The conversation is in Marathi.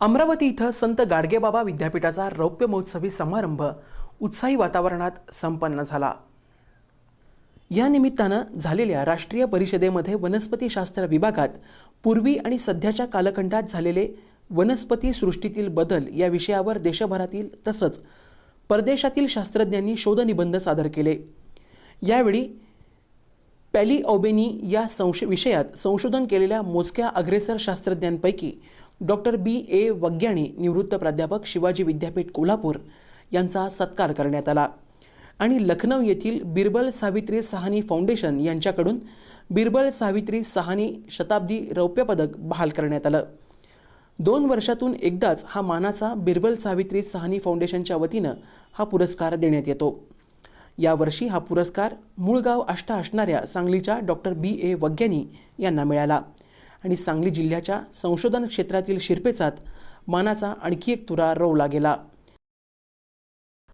अमरावती इथं संत गाडगेबाबा विद्यापीठाचा रौप्य महोत्सवी समारंभ उत्साही वातावरणात संपन्न झाला. या निमित्तानं झालेल्या राष्ट्रीय परिषदेमध्ये वनस्पतीशास्त्र विभागात पूर्वी आणि सध्याच्या कालखंडात झालेले वनस्पती सृष्टीतील बदल या विषयावर देशभरातील तसंच परदेशातील शास्त्रज्ञांनी शोधनिबंध सादर केले. यावेळी पॅलिओबेनी या संश विषयात संशोधन केलेल्या मोजक्या अग्रेसर शास्त्रज्ञांपैकी डॉक्टर बी. ए. वग्याणी निवृत्त प्राध्यापक शिवाजी विद्यापीठ कोल्हापूर यांचा सत्कार करण्यात आला. आणि लखनौ येथील बिरबल सावित्री सहानी फाउंडेशन यांच्याकडून बिरबल सावित्री सहानी शताब्दी रौप्यपदक बहाल करण्यात आलं. दोन वर्षातून एकदाच हा मानाचा बिरबल सावित्री सहानी फाउंडेशनच्या वतीनं हा पुरस्कार देण्यात येतो. यावर्षी हा पुरस्कार मूळगाव आष्टा असणाऱ्या सांगलीच्या डॉक्टर बी. ए. वग्यानी यांना मिळाला. आणि सांगली जिल्ह्याच्या संशोधन क्षेत्रातील शिरपेचात मानाचा आणखी एक तुरा रोवला गेला.